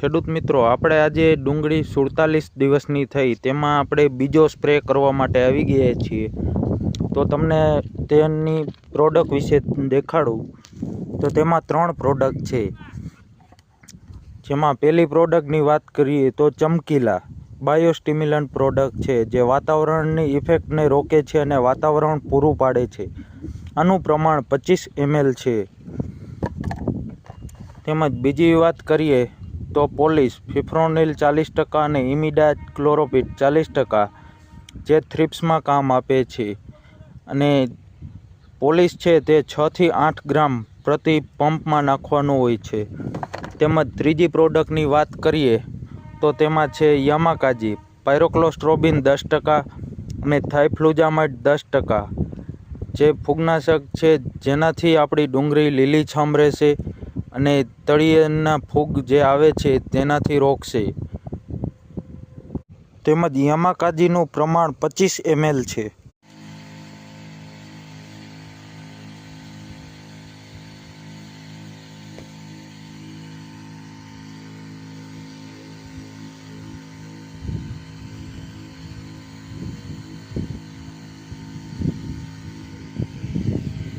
ખેડૂત મિત્રો, આપણે આજે ડુંગળી સુડતાલીસ દિવસની થઈ, તેમાં આપણે બીજો સ્પ્રે કરવા માટે આવી ગયા છીએ. તો તમને તેની પ્રોડક્ટ વિશે દેખાડું. તો તેમાં ત્રણ પ્રોડક્ટ છે. જેમાં પહેલી પ્રોડક્ટની વાત કરીએ તો ચમકીલા, બાયોસ્ટિમ્યુલન્ટ પ્રોડક્ટ છે, જે વાતાવરણની ઇફેક્ટને રોકે છે અને વાતાવરણ પૂરું પાડે છે. આનું પ્રમાણ પચીસ એમએલ છે. તેમજ બીજી વાત કરીએ તો પોલીસ ફિફ્રોનિલ ચાલીસ ટકા અને ઇમિડા ક્લોરોપિટ ચાલીસ ટકા જે થ્રિપ્સમાં કામ આપે છે. અને પોલીસ છે તે છથી આઠ ગ્રામ પ્રતિ પંપમાં નાખવાનું હોય છે. તેમજ ત્રીજી પ્રોડક્ટની વાત કરીએ તો તેમાં છે યામાકાજી, પાયરોક્લોસ્ટ્રોબિન દસ ટકા અને થાઇફ્લુજામાઇટ દસ ટકા. જે ફૂગનાશક છે જેનાથી આપણી ડુંગળી લીલીછમ રહેશે. અને તળિયેના ફૂગ જે આવે છે તેનાથી રોકશે. તેમજ યામાકાજીનું પ્રમાણ પચીસ એમએલ છે.